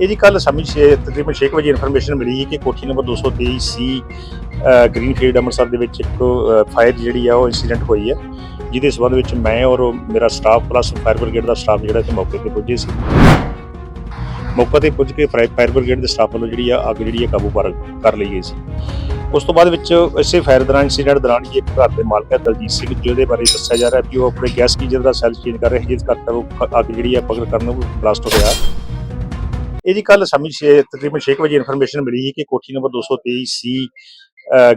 ਇਹ ਜੀ ਕੱਲ ਸ਼ਾਮੀ ਛੇ, ਤਕਰੀਬਨ 6 ਵਜੇ ਇਨਫੋਰਮੇਸ਼ਨ ਮਿਲੀ ਕਿ ਕੋਠੀ ਨੰਬਰ 223 ਸੀ ਗ੍ਰੀਨਫੀਲਡ ਅੰਮ੍ਰਿਤਸਰ ਦੇ ਵਿੱਚ ਇੱਕ ਫਾਇਰ ਜਿਹੜੀ ਆ ਉਹ ਇਨਸੀਡੈਂਟ ਹੋਈ ਹੈ ਜਿਹਦੇ ਸਬੰਧ ਵਿੱਚ ਮੈਂ ਔਰ ਮੇਰਾ ਸਟਾਫ ਪਲੱਸ ਫਾਇਰ ਬ੍ਰਿਗੇਡ ਦਾ ਸਟਾਫ ਜਿਹੜਾ ਇੱਥੇ ਮੌਕੇ ਤੇ ਪੁੱਜੇ ਸੀ। ਮੌਕੇ ਤੇ ਪੁੱਜ ਕੇ ਫਾਇਰ ਫਾਇਰ ਬ੍ਰਿਗੇਡ ਦੇ ਸਟਾਫ ਵੱਲੋਂ ਜਿਹੜੀ ਆ ਅੱਗ ਜਿਹੜੀ ਆ ਕਾਬੂ ਪਰ ਕਰ ਲਈ ਗਈ ਸੀ। ਉਸ ਤੋਂ ਬਾਅਦ ਵਿੱਚ ਇਸੇ ਫਾਇਰ ਦੌਰਾਨ ਇਨਸੀਡੈਂਟ ਦੌਰਾਨ ਹੀ ਇੱਕ ਘਰ ਦੇ ਮਾਲਕ ਹੈ ਦਲਜੀਤ ਸਿੰਘ, ਜਿਹਦੇ ਬਾਰੇ ਦੱਸਿਆ ਜਾ ਰਿਹਾ ਹੈ ਕਿ ਉਹ ਆਪਣੇ ਗੈਸ ਗੀਜ਼ਰ ਦਾ ਸੈੱਲ ਚੇਂਜ ਕਰ ਰਹੇ ਸੀ, ਜਿਸ ਕਰਕੇ ਉਹ ਅੱਗ ਜਿਹੜੀ ਆ ਪਕੜ ਕਰਨ ਨੂੰ ਬਲਾਸਟ ਹੋਇਆ। ਇਹ ਜੀ ਕੱਲ ਸ਼ਾਮੀ ਛੇ, ਤਕਰੀਬਨ 6 ਵਜੇ ਇਨਫੋਰਮੇਸ਼ਨ ਮਿਲੀ ਸੀ ਕਿ ਕੋਠੀ ਨੰਬਰ 223 ਸੀ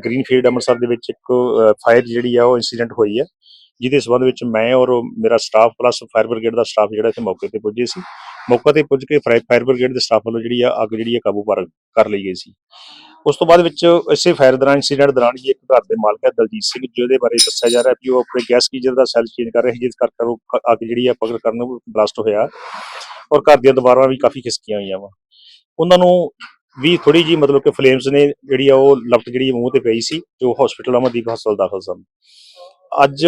ਗ੍ਰੀਨਫੀਲਡ ਅੰਮ੍ਰਿਤਸਰ ਦੇ ਵਿੱਚ ਇੱਕ ਫਾਇਰ ਜਿਹੜੀ ਆ ਉਹ ਇਨਸੀਡੈਂਟ ਹੋਈ ਹੈ ਜਿਹਦੇ ਸਬੰਧ ਵਿੱਚ ਮੈਂ ਔਰ ਮੇਰਾ ਸਟਾਫ ਪਲੱਸ ਫਾਇਰ ਬ੍ਰਿਗੇਡ ਦਾ ਸਟਾਫ ਜਿਹੜਾ ਇੱਥੇ ਮੌਕੇ ਤੇ ਪੁੱਜੇ ਸੀ। ਮੌਕੇ ਤੇ ਪੁੱਜ ਕੇ ਫਾਇਰ ਬ੍ਰਿਗੇਡ ਦੇ ਸਟਾਫ ਵੱਲੋਂ ਜਿਹੜੀ ਆ ਅੱਗ ਜਿਹੜੀ ਆ ਕਾਬੂ ਪਰ ਕਰ ਲਈ ਗਈ ਸੀ। ਉਸ ਤੋਂ ਬਾਅਦ ਵਿੱਚ ਇਸੇ ਫਾਇਰ ਦੌਰਾਨ ਇੰਸੀਡੈਂਟ ਦੌਰਾਨ ਹੀ ਇੱਕ ਘਰ ਦੇ ਮਾਲਕ ਹੈ ਦਲਜੀਤ ਸਿੰਘ, ਜਿਹਦੇ ਬਾਰੇ ਦੱਸਿਆ ਜਾ ਰਿਹਾ ਹੈ ਕਿ ਉਹ ਆਪਣੇ ਗੈਸ ਗੀਜ਼ਰ ਦਾ ਸੈੱਲ ਚੇਂਜ ਕਰ ਰਹੇ ਸੀ, ਜਿਸ ਕਰਕੇ ਉਹ ਅੱਗ ਜਿਹੜੀ ਆ ਪਕੜ ਕਰਨ ਨੂੰ ਬਲਾਸਟ ਹੋਇਆ। ਔਰ ਘਰ ਦੀਆਂ ਦੀਵਾਰਾਂ ਵੀ ਕਾਫੀ ਖਿਸਕੀਆਂ ਹੋਈਆਂ ਵਾ। ਉਹਨਾਂ ਨੂੰ ਵੀ ਥੋੜੀ ਜੀ ਮਤਲਬ ਕਿ ਫਲੇਮਸ ਨੇ ਜਿਹੜੀ ਆ ਉਹ ਲਪਟ ਜਿਹੜੀ ਮੂੰਹ ਤੇ ਪਈ ਸੀ, ਜੋ ਹਸਪੀਟਲ ਅਮਰਦੀਪ ਹਸਪਤਾਲ ਦਾਖਲ ਸਨ। ਅੱਜ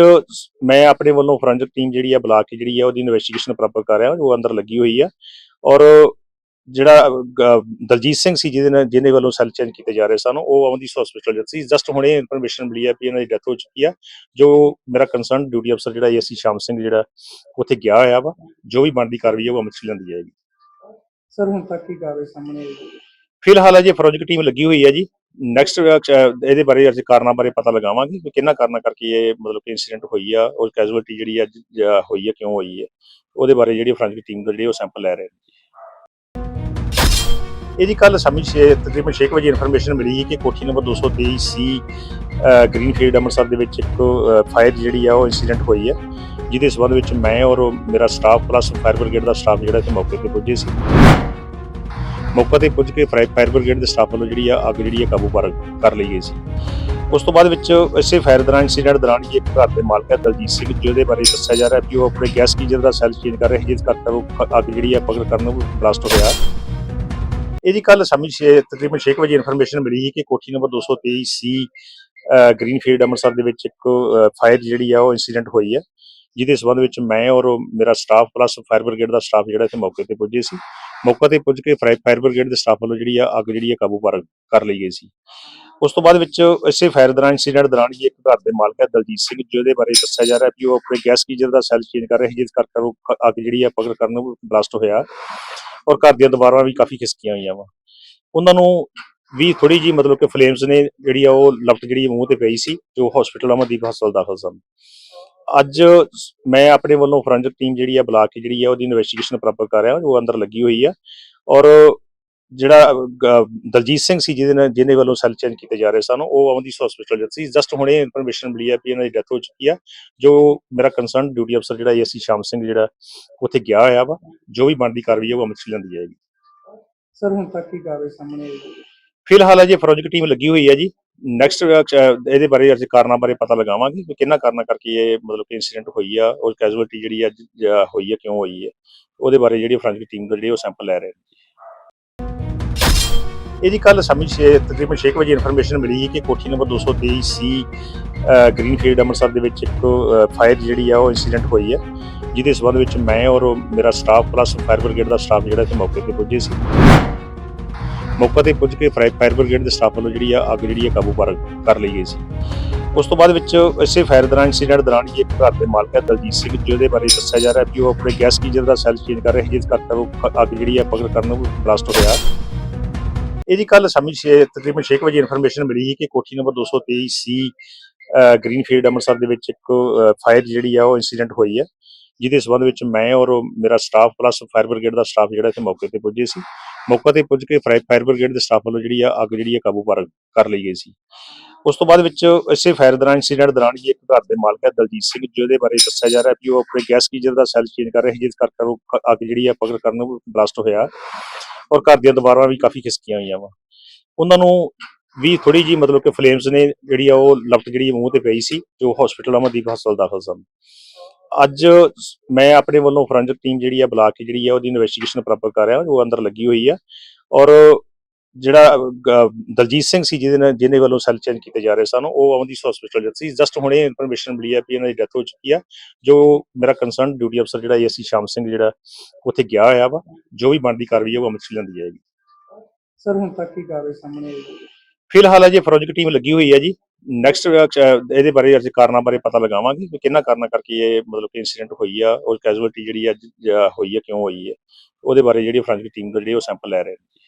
ਮੈਂ ਆਪਣੇ ਵੱਲੋਂ ਫੋਰੈਂਸਿਕ ਟੀਮ ਜਿਹੜੀ ਆ ਬੁਲਾ ਕੇ ਜਿਹੜੀ ਆ ਉਹਦੀ ਇਨਵੈਸਟੀਗੇਸ਼ਨ ਪ੍ਰੋਪਰ ਕਰ ਰਿਹਾ, ਉਹ ਅੰਦਰ ਲੱਗੀ ਹੋਈ ਆ। ਔਰ ਜਿਹੜਾ ਦਲਜੀਤ ਸਿੰਘ ਸੀ ਜਿਹਦੇ ਨਾਲ ਜਿਹਦੇ ਵੱਲੋਂ ਸੈੱਲ ਚੇਂਜ ਕੀਤੇ ਜਾ ਰਹੇ ਸਨ ਉਹ ਅਮਨਦੀਪ ਹਸਪੀਟਲ ਸੀ। ਜਸਟ ਹੁਣੇ ਇਨਫੋਰਮੇਸ਼ਨ ਮਿਲੀ ਹੈ ਕਿ ਇਹਨਾਂ ਦੀ ਡੈਥ ਹੋ ਚੁੱਕੀ ਆ ਜੋ ਮੇਰਾ ਕੰਸਰਨ ਡਿਊਟੀ ਅਫਸਰ ਜਿਹੜਾ ਏਸੀ ਸ਼ਾਮ ਸਿੰਘ ਜਿਹੜਾ ਉੱਥੇ ਗਿਆ ਹੋਇਆ ਵਾ ਜੋ ਵੀ ਬਣਦੀ ਕਾਰਵਾਈ ਹੈ ਉਹ ਅਮਲ ਚ ਲੈਂਦੀ ਜਾਏਗੀ ਸਰ ਹੁਣ ਤੱਕ ਕੀ ਕਾਰਵਾਈ ਸਾਹਮਣੇ? ਫਿਲਹਾਲ ਅਜੇ ਫੌਰੈਂਸਿਕ ਟੀਮ ਲੱਗੀ ਹੋਈ ਹੈ ਜੀ। ਨੈਕਸਟ ਇਹਦੇ ਬਾਰੇ ਅਸੀਂ ਕਾਰਨਾਂ ਬਾਰੇ ਪਤਾ ਲਗਾਵਾਂਗੇ ਕਿ ਕਿੰਨਾ ਕਾਰਨਾਂ ਕਰਕੇ ਇਹ ਮਤਲਬ ਕਿ ਇਨਸੀਡੈਂਟ ਹੋਈ ਆ ਔਰ ਕੈਜੂਅਲਟੀ ਜਿਹੜੀ ਅੱਜ ਹੋਈ ਹੈ ਕਿਉਂ ਹੋਈ ਹੈ। ਉਹਦੇ ਬਾਰੇ ਜਿਹੜੀ ਫੋਰੈਂਸਿਕ ਟੀਮ ਦਾ ਜਿਹੜੀ ਉਹ ਸੈਂਪਲ ਲੈ ਰਹੇ ਨੇ। ਇਹ ਜੀ ਕੱਲ ਸ਼ਾਮੀ ਛੇ, ਤਕਰੀਬਨ 6 ਵਜੇ ਇਨਫੋਰਮੇਸ਼ਨ ਮਿਲੀ ਸੀ ਕਿ ਕੋਠੀ ਨੰਬਰ 223 ਸੀ ਗ੍ਰੀਨਫੀਲਡ ਅੰਮ੍ਰਿਤਸਰ ਦੇ ਵਿੱਚ ਇੱਕ ਫਾਇਰ ਜਿਹੜੀ ਆ ਉਹ ਇਨਸੀਡੈਂਟ ਹੋਈ ਹੈ ਜਿਹਦੇ ਸਬੰਧ ਵਿੱਚ ਮੈਂ ਔਰ ਮੇਰਾ ਸਟਾਫ ਪਲੱਸ ਫਾਇਰ ਬ੍ਰਿਗੇਡ ਦਾ ਸਟਾਫ ਜਿਹੜਾ ਇੱਥੇ ਮੌਕੇ ਤੇ ਪੁੱਜੇ ਸੀ। ਮੌਕੇ ਤੇ ਪੁੱਜ ਕੇ ਫਾਇਰ ਬ੍ਰਿਗੇਡ ਦੇ ਸਟਾਫ ਵੱਲੋਂ ਜਿਹੜੀ ਆ ਅੱਗ ਜਿਹੜੀ ਆ ਕਾਬੂ ਪਰ ਕਰ ਲਈ ਗਈ ਸੀ। ਉਸ ਤੋਂ ਬਾਅਦ ਵਿੱਚ ਇਸੇ ਫਾਇਰ ਦੌਰਾਨ ਇਨਸੀਡੈਂਟ ਦੌਰਾਨ ਹੀ ਇੱਕ ਘਰ ਦੇ ਮਾਲਕ ਹੈ ਦਲਜੀਤ ਸਿੰਘ, ਜਿਹਦੇ ਬਾਰੇ ਦੱਸਿਆ ਜਾ ਰਿਹਾ ਹੈ ਕਿ ਉਹ ਆਪਣੇ ਗੈਸ ਗੀਜ਼ਰ ਦਾ ਸੈੱਲ ਚੇਂਜ ਕਰ ਰਹੇ ਸੀ, ਜਿਸ ਕਰਕੇ ਉਹ ਅੱਗ ਜਿਹੜੀ ਆ ਪਕੜ ਕਰਨ ਨੂੰ ਬਲਾਸਟ ਹੋਇਆ ਇਹ ਜੀ ਕੱਲ ਸ਼ਾਮੀ ਛੇ, ਤਕਰੀਬਨ 6 ਵਜੇ ਇਨਫੋਰਮੇਸ਼ਨ ਮਿਲੀ ਸੀ ਕਿ ਕੋਠੀ ਨੰਬਰ 223 ਸੀ ਗ੍ਰੀਨਫੀਲਡ ਅੰਮ੍ਰਿਤਸਰ ਦੇ ਵਿੱਚ ਇੱਕ ਫਾਇਰ ਜਿਹੜੀ ਆ ਉਹ ਇਨਸੀਡੈਂਟ ਹੋਈ ਹੈ, ਜਿਹਦੇ ਸਬੰਧ ਵਿੱਚ ਮੈਂ ਔਰ ਮੇਰਾ ਸਟਾਫ ਪਲੱਸ ਫਾਇਰ ਬ੍ਰਿਗੇਡ ਦਾ ਸਟਾਫ ਜਿਹੜਾ ਇੱਥੇ ਮੌਕੇ ਤੇ ਪੁੱਜੇ ਸੀ। ਮੌਕੇ ਤੇ ਪੁੱਜ ਕੇ ਫਾਇਰ ਬ੍ਰਿਗੇਡ ਦੇ ਸਟਾਫ ਵੱਲੋਂ ਜਿਹੜੀ ਆ ਅੱਗ ਜਿਹੜੀ ਆ ਕਾਬੂ ਪਰ ਕਰ ਲਈ ਗਈ ਸੀ। ਉਸ ਤੋਂ ਬਾਅਦ ਵਿੱਚ ਇਸੇ ਫਾਇਰ ਦੌਰਾਨ ਇਨਸੀਡੈਂਟ ਦੌਰਾਨ ਹੀ ਇੱਕ ਘਰ ਦੇ ਮਾਲਕ ਹੈ, ਦਲਜੀਤ ਸਿੰਘ, ਜਿਹਦੇ ਬਾਰੇ ਦੱਸਿਆ ਜਾ ਰਿਹਾ ਹੈ ਕਿ ਉਹ ਆਪਣੇ ਗੈਸ ਕੀਜ਼ਰ ਦਾ ਸੈਲ ਚੇਂਜ ਕਰ ਰਹੇ ਸੀ, ਜਿਸ ਕਰਕੇ ਉਹ ਅੱਗ ਜਿਹੜੀ ਆ ਪਕੜ ਕਰਨ ਨੂੰ ਬਲਾਸਟ ਹੋਇਆ। ਔਰ ਘਰ ਦੀਆਂ ਦੀਵਾਰਾਂ ਵੀ ਕਾਫੀ ਖਿਸਕੀਆਂ ਹੋਈਆਂ ਵਾ। ਉਹਨਾਂ ਨੂੰ ਵੀ ਥੋੜੀ ਜੀ ਮਤਲਬ ਕਿ ਫਲੇਮਸ ਨੇ ਜਿਹੜੀ ਆ ਉਹ ਲਪਟ ਜਿਹੜੀ ਮੂੰਹ ਤੇ ਪਈ ਸੀ, ਜੋ ਹਸਪੀਟਲ ਅਮਰਦੀਪ ਹਸਪਤਾਲ ਦਾਖਲ ਸਨ। ਅੱਜ ਮੈਂ ਆਪਣੇ ਵੱਲੋਂ ਫੋਰੈਂਸਿਕ ਟੀਮ ਜਿਹੜੀ ਆ ਬੁਲਾ ਕੇ ਜਿਹੜੀ ਆ ਉਹਦੀ ਇਨਵੈਸਟੀਗੇਸ਼ਨ ਪ੍ਰੋਪਰ ਕਰ ਰਿਹਾ ਉਹ ਅੰਦਰ ਲੱਗੀ ਹੋਈ ਆ। ਔਰ ਜਿਹੜਾ ਦਲਜੀਤ ਸਿੰਘ ਸੀ ਜਿਹਦੇ ਨਾਲ ਜਿਹਦੇ ਵੱਲੋਂ ਸੈੱਲ ਚੇਂਜ ਕੀਤੇ ਜਾ ਰਹੇ ਸਨ ਉਹ ਅਮਨਦੀਪ ਹਸਪੀਟਲ ਜਦ ਸੀ। ਜਸਟ ਹੁਣੇ ਇਨਫੋਰਮੇਸ਼ਨ ਮਿਲੀ ਹੈ ਕਿ ਇਹਨਾਂ ਦੀ ਡੈਥ ਹੋ ਚੁੱਕੀ ਆ ਜੋ ਮੇਰਾ ਕੰਸਰਨ ਡਿਊਟੀ ਅਫਸਰ ਜਿਹੜਾ ਏਸੀ ਸ਼ਾਮ ਸਿੰਘ ਜਿਹੜਾ ਉੱਥੇ ਗਿਆ ਹੋਇਆ ਵਾ। ਜੋ ਵੀ ਬਣਦੀ ਕਾਰਵਾਈ ਹੈ ਉਹ ਅਮਲ ਚ ਲੈਂਦੀ ਜਾਏਗੀ। ਸਰ ਹੁਣ ਤੱਕ ਕੀ ਕਾਰਵਾਈ ਸਾਹਮਣੇ? ਆਈ? ਫਿਲਹਾਲ ਅਜੇ ਫੌਰੈਂਸਿਕ ਟੀਮ ਲੱਗੀ ਹੋਈ ਹੈ ਜੀ। ਨੈਕਸਟ ਇਹਦੇ ਬਾਰੇ ਅਸੀਂ ਕਾਰਨਾਂ ਬਾਰੇ ਪਤਾ ਲਗਾਵਾਂਗੇ ਕਿ ਕਿੰਨਾ ਕਾਰਨਾਂ ਕਰਕੇ ਇਹ ਮਤਲਬ ਕਿ ਇਨਸੀਡੈਂਟ ਹੋਈ ਆ ਔਰ ਕੈਜੂਅਲਟੀ ਜਿਹੜੀ ਅੱਜ ਹੋਈ ਹੈ ਕਿਉਂ ਹੋਈ ਹੈ। ਉਹਦੇ ਬਾਰੇ ਜਿਹੜੀ ਫੋਰੈਂਸਿਕ ਟੀਮ ਦਾ ਜਿਹੜੀ ਉਹ ਸੈਂਪਲ ਲੈ ਰਹੇ ਨੇ। ਇਹ ਜੀ ਕੱਲ ਸ਼ਾਮੀ ਛੇ, ਤਕਰੀਬਨ 6 ਵਜੇ ਇਨਫੋਰਮੇਸ਼ਨ ਮਿਲੀ ਸੀ ਕਿ ਕੋਠੀ ਨੰਬਰ 223 ਸੀ ਗ੍ਰੀਨਫੀਲਡ ਅੰਮ੍ਰਿਤਸਰ ਦੇ ਵਿੱਚ ਇੱਕ ਫਾਇਰ ਜਿਹੜੀ ਆ ਉਹ ਇਨਸੀਡੈਂਟ ਹੋਈ ਹੈ ਜਿਹਦੇ ਸਬੰਧ ਵਿੱਚ ਮੈਂ ਔਰ ਮੇਰਾ ਸਟਾਫ ਪਲੱਸ ਫਾਇਰ ਬ੍ਰਿਗੇਡ ਦਾ ਸਟਾਫ ਜਿਹੜਾ ਇੱਥੇ ਮੌਕੇ ਤੇ ਪੁੱਜੇ ਸੀ। ਮੌਕੇ ਤੇ ਪੁੱਜ ਕੇ ਫਾਇਰ ਬ੍ਰਿਗੇਡ ਦੇ ਸਟਾਫ ਵੱਲੋਂ ਜਿਹੜੀ ਆ ਅੱਗ ਜਿਹੜੀ ਆ ਕਾਬੂ ਪਰ ਕਰ ਲਈ ਗਈ ਸੀ। ਉਸ ਤੋਂ ਬਾਅਦ ਵਿੱਚ ਇਸੇ ਫਾਇਰ ਦੌਰਾਨ ਇਨਸੀਡੈਂਟ ਦੌਰਾਨ ਹੀ ਇੱਕ ਘਰ ਦੇ ਮਾਲਕ ਹੈ ਦਲਜੀਤ ਸਿੰਘ, ਜਿਹਦੇ ਬਾਰੇ ਦੱਸਿਆ ਜਾ ਰਿਹਾ ਹੈ ਕਿ ਉਹ ਆਪਣੇ ਗੈਸ ਗੀਜ਼ਰ ਦਾ ਸੈੱਲ ਚੇਂਜ ਕਰ ਰਹੇ ਸੀ, ਜਿਸ ਕਰਕੇ ਉਹ ਅੱਗ ਜਿਹੜੀ ਆ ਪਕੜ ਕਰਨ ਨੂੰ ਬਲਾਸਟ ਹੋਇਆ। ਇਹ ਜੀ ਕੱਲ ਸ਼ਾਮੀ ਛੇ, ਤਕਰੀਬਨ 6 ਵਜੇ ਇਨਫੋਰਮੇਸ਼ਨ ਮਿਲੀ ਸੀ ਕਿ ਕੋਠੀ ਨੰਬਰ 223 ਸੀ ਗ੍ਰੀਨਫੀਲਡ ਅੰਮ੍ਰਿਤਸਰ ਦੇ ਵਿੱਚ ਇੱਕ ਫਾਇਰ ਜਿਹੜੀ ਆ ਉਹ ਇਨਸੀਡੈਂਟ ਹੋਈ ਹੈ ਜਿਹਦੇ ਸਬੰਧ ਵਿੱਚ ਮੈਂ ਔਰ ਮੇਰਾ ਸਟਾਫ ਪਲੱਸ ਫਾਇਰ ਬ੍ਰਿਗੇਡ ਦਾ ਸਟਾਫ ਜਿਹੜਾ ਇੱਥੇ ਮੌਕੇ ਤੇ ਪੁੱਜੇ ਸੀ। ਮੌਕੇ ਤੇ ਪੁੱਜ ਕੇ ਫਾਇਰ ਬ੍ਰਿਗੇਡ ਦੇ ਸਟਾਫ ਵੱਲੋਂ ਜਿਹੜੀ ਆ ਅੱਗ ਜਿਹੜੀ ਆ ਕਾਬੂ ਪਰ ਕਰ ਲਈ ਗਈ ਸੀ। ਉਸ ਤੋਂ ਬਾਅਦ ਵਿੱਚ ਇਸੇ ਫਾਇਰ ਦੌਰਾਨ ਇਨਸੀਡੈਂਟ ਦੌਰਾਨ ਹੀ ਇੱਕ ਘਰ ਦੇ ਮਾਲਕ ਹੈ ਦਲਜੀਤ ਸਿੰਘ, ਜਿਹਦੇ ਬਾਰੇ ਦੱਸਿਆ ਜਾ ਰਿਹਾ ਹੈ ਕਿ ਉਹ ਆਪਣੇ ਗੈਸ ਗੀਜ਼ਰ ਦਾ ਸੈੱਲ ਚੇਂਜ ਕਰ ਰਹੇ ਸੀ, ਜਿਸ ਕਰਕੇ ਉਹ ਅੱਗ ਜਿਹੜੀ ਆ ਪਕੜ ਕਰਨ ਨੂੰ ਬਲਾਸਟ ਹੋਇਆ। ਔਰ ਘਰ ਦੀਆਂ ਦੀਵਾਰਾਂ ਵੀ ਕਾਫੀ ਖਿਸਕੀਆਂ ਹੋਈਆਂ ਵਾ। ਉਹਨਾਂ ਨੂੰ ਵੀ ਥੋੜੀ ਜੀ ਮਤਲਬ ਕਿ ਫਲੇਮਸ ਨੇ ਜਿਹੜੀ ਆ ਉਹ ਲਪਟ ਜਿਹੜੀ ਮੂੰਹ ਤੇ ਪਈ ਸੀ, ਜੋ ਹਸਪੀਟਲ ਅਮਰਦੀਪ ਹਸਪਤਾਲ ਦਾਖਲ ਸਨ। ਅੱਜ ਮੈਂ ਆਪਣੇ ਵੱਲੋਂ ਫੋਰੈਂਸਿਕ ਟੀਮ ਜਿਹੜੀ ਆ ਬੁਲਾ ਕੇ ਜਿਹੜੀ ਆ ਉਹਦੀ ਇਨਵੈਸਟੀਗੇਸ਼ਨ ਪ੍ਰੋਪਰ ਕਰ ਰਿਹਾ, ਉਹ ਅੰਦਰ ਲੱਗੀ ਹੋਈ ਆ। ਔਰ ਜਿਹੜਾ ਦਲਜੀਤ ਸਿੰਘ ਸੀ ਜਿਹਦੇ ਨਾਲ ਜਿਹਦੇ ਵੱਲੋਂ ਸੈੱਲ ਚੇਂਜ ਕੀਤੇ ਜਾ ਰਹੇ ਸਨ ਉਹ ਅਮਨਦੀਪ ਹਸਪੀਟਲ ਜਦ ਸੀ। ਜਸਟ ਹੁਣੇ ਇਨਫੋਰਮੇਸ਼ਨ ਮਿਲੀ ਹੈ ਕਿ ਇਹਨਾਂ ਦੀ ਡੈਥ ਹੋ ਚੁੱਕੀ ਆ। ਜੋ ਮੇਰਾ ਕੰਸਰਨ ਡਿਊਟੀ ਅਫਸਰ ਜਿਹੜਾ ਏਸੀ ਸ਼ਾਮ ਸਿੰਘ ਜਿਹੜਾ ਉੱਥੇ ਗਿਆ ਹੋਇਆ ਵਾ ਜੋ ਵੀ ਬਣਦੀ ਕਾਰਵਾਈ ਹੈ ਉਹ ਅਮਲ ਚ ਲਿਆਂਦੀ ਜਾਏਗੀ। ਸਰ ਹੁਣ ਤੱਕ ਕੀ ਕਾਰਵਾਈ ਸਾਹਮਣੇ ਫਿਲਹਾਲ ਅਜੇ ਫੋਰੈਂਸਿਕ ਟੀਮ ਲੱਗੀ ਹੋਈ ਹੈ ਜੀ। ਨੈਕਸਟ ਇਹਦੇ ਬਾਰੇ ਅੱਜ ਕਾਰਨਾਂ ਬਾਰੇ ਪਤਾ ਲਗਾਵਾਂਗੇ ਕਿ ਕਿੰਨਾ ਕਾਰਨਾਂ ਕਰਕੇ ਇਹ ਮਤਲਬ ਕਿ ਇਨਸੀਡੈਂਟ ਹੋਈ ਆ ਔਰ ਕੈਜੂਅਲਟੀ ਜਿਹੜੀ ਅੱਜ ਹੋਈ ਹੈ ਕਿਉਂ ਹੋਈ ਹੈ ਉਹਦੇ ਬਾਰੇ ਜਿਹੜੀ ਫੋਰੈਂਸਿਕ ਟੀਮ ਦਾ ਜਿਹੜੀ ਉਹ ਸੈਂਪਲ ਲੈ ਰਹੇ ਨੇ।